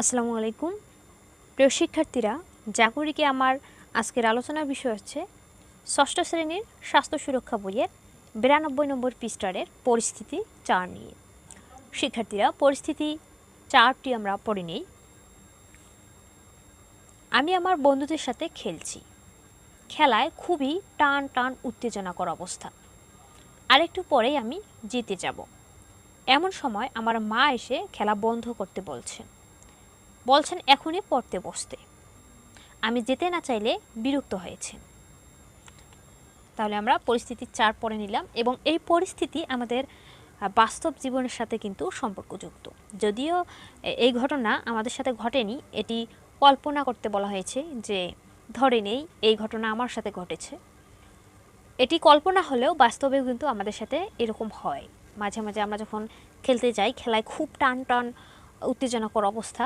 আসসালামু আলাইকুম। প্রিয় শিক্ষার্থীরা, জাগরিকে আমার আজকের আলোচনার বিষয় হচ্ছে ষষ্ঠ শ্রেণির স্বাস্থ্য সুরক্ষা বইয়ের বিরানব্বই নম্বর পৃষ্ঠারের পরিস্থিতি চার নিয়ে। শিক্ষার্থীরা, পরিস্থিতি চারটি আমরা পড়ে নিই। আমি আমার বন্ধুদের সাথে খেলছি। খেলায় খুবই টান টান উত্তেজনাকর অবস্থা। আরেকটু পরেই আমি জিতে যাব। এমন সময় আমার মা এসে খেলা বন্ধ করতে বলছেন। বলছেন, এখনই পড়তে বসতে। আমি যেতে না চাইলে বিরক্ত হয়েছেন তাহলে আমরা পরিস্থিতির চার পড়ে নিলাম এবং এই পরিস্থিতি আমাদের বাস্তব জীবনের সাথে কিন্তু সম্পর্কযুক্ত। যদিও এই ঘটনা আমাদের সাথে ঘটেনি, এটি কল্পনা করতে বলা হয়েছে যে, ধরে নেই, এই ঘটনা আমার সাথে ঘটেছে। এটি কল্পনা হলেও বাস্তবেও কিন্তু আমাদের সাথে এরকম হয়। মাঝে মাঝে আমরা যখন খেলতে যাই, খেলায় খুব টান টান উত্তেজনাকর অবস্থা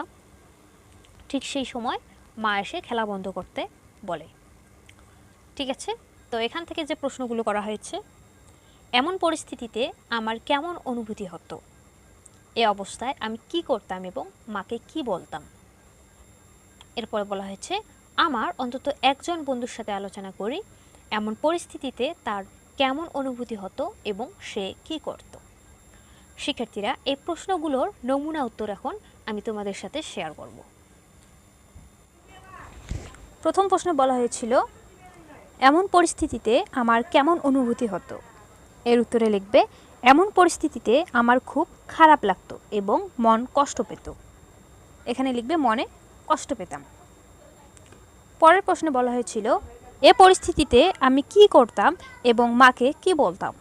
ঠিক সেই সময় মা এসে খেলা বন্ধ করতে বলে। ঠিক আছে? তো এখান থেকে যে প্রশ্নগুলো করা হয়েছে, এমন পরিস্থিতিতে আমার কেমন অনুভূতি হতো? এ অবস্থায় আমি কি করতাম এবং মাকে কি বলতাম? এরপরে বলা হয়েছে, আমার অন্তত একজন বন্ধুর সাথে আলোচনা করি, এমন পরিস্থিতিতে তার কেমন অনুভূতি হতো এবং সে কি করত? শিক্ষার্থীরা, এই প্রশ্নগুলোর নমুনা উত্তর এখন আমি তোমাদের সাথে শেয়ার করব। প্রথম প্রশ্নে বলা হয়েছিল, এমন পরিস্থিতিতে আমার কেমন অনুভূতি হতো? এর উত্তরে লিখবে, এমন পরিস্থিতিতে আমার খুব খারাপ লাগতো এবং মন কষ্ট পেত। এখানে লিখবে, মনে কষ্ট পেতাম। পরের প্রশ্নে বলা হয়েছিল, এ পরিস্থিতিতে আমি কি করতাম এবং মাকে কি বলতাম?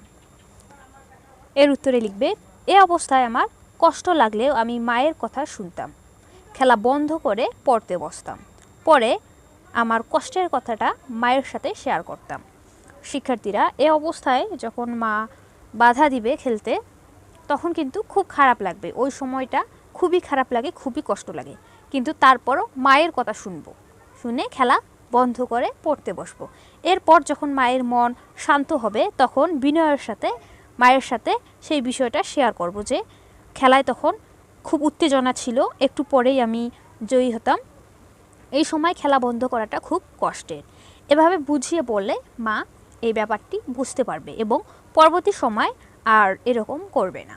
এর উত্তরে লিখবে, এ অবস্থায় আমার কষ্ট লাগলেও আমি মায়ের কথা শুনতাম। খেলা বন্ধ করে পড়তে বসতাম। পরে আমার কষ্টের কথাটা মায়ের সাথে শেয়ার করতাম। শিক্ষার্থীরা এ অবস্থায় যখন মা বাধা দিবে খেলতে, তখন কিন্তু খুব খারাপ লাগবে। ওই সময়টা খুবই খারাপ লাগে, খুবই কষ্ট লাগে। কিন্তু তারপরও মায়ের কথা শুনব। শুনে খেলা বন্ধ করে পড়তে বসবো। এরপর যখন মায়ের মন শান্ত হবে, তখন বিনয়ের সাথে, মায়ের সাথে সেই বিষয়টা শেয়ার করব যে, খেলায় তখন খুব উত্তেজনা ছিল। একটু পরেই আমি জয়ী হতাম। এই সময় খেলা বন্ধ করাটা খুব কষ্টের। এভাবে বুঝিয়ে বললে মা এই ব্যাপারটি বুঝতে পারবে এবং পরবর্তী সময় আর এরকম করবে না।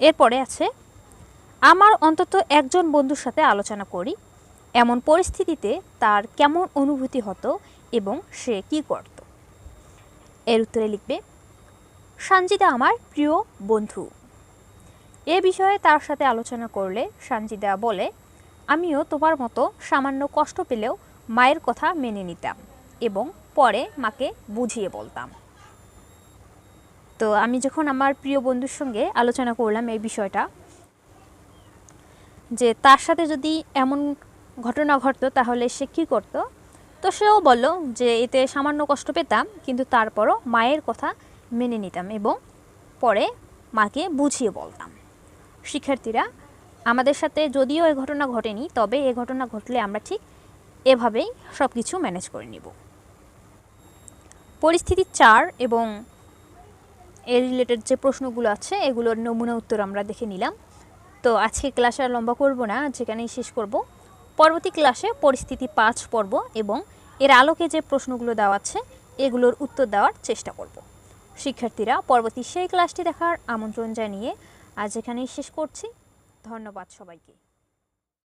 এরপরে আছে, আমার অন্তত একজন বন্ধুর সাথে আলোচনা করি। এমন পরিস্থিতিতে তার কেমন অনুভূতি হতো এবং সে কি করত? এর উত্তরে লিখবে, সানজিদা আমার প্রিয় বন্ধু। এ বিষয়ে তার সাথে আলোচনা করলে সানজিদা বলে, আমিও তোমার মতো সামান্য কষ্ট পেলেও মায়ের কথা মেনে নিতাম এবং পরে মাকে বুঝিয়ে বলতাম। তো আমি যখন আমার প্রিয় বন্ধুর সঙ্গে আলোচনা করলাম এই বিষয়টা, যে তার সাথে যদি এমন ঘটনা ঘটতো তাহলে সে কী করতো? তো সেও বলল যে, এতে সামান্য কষ্ট পেতাম, কিন্তু তারপরও মায়ের কথা মেনে নিতাম এবং পরে মাকে বুঝিয়ে বলতাম। শিক্ষার্থীরা, আমাদের সাথে যদিও এ ঘটনা ঘটেনি, তবে এ ঘটনা ঘটলে আমরা ঠিক এভাবেই সব কিছু ম্যানেজ করে নিব। পরিস্থিতি চার এবং এর রিলেটেড যে প্রশ্নগুলো আছে, এগুলোর নমুনা উত্তর আমরা দেখে নিলাম। তো আজকে ক্লাসে আর লম্বা করব না, যেখানেই শেষ করব। পরবর্তী ক্লাসে পরিস্থিতি পাঁচ পর্ব এবং এর আলোকে যে প্রশ্নগুলো দেওয়া আছে, এগুলোর উত্তর দেওয়ার চেষ্টা করব। শিক্ষার্থীরা, পরবর্তী সেই ক্লাসটি দেখার আমন্ত্রণ জানিয়ে আজ এখানেই শেষ করছি। ধন্যবাদ সবাইকে।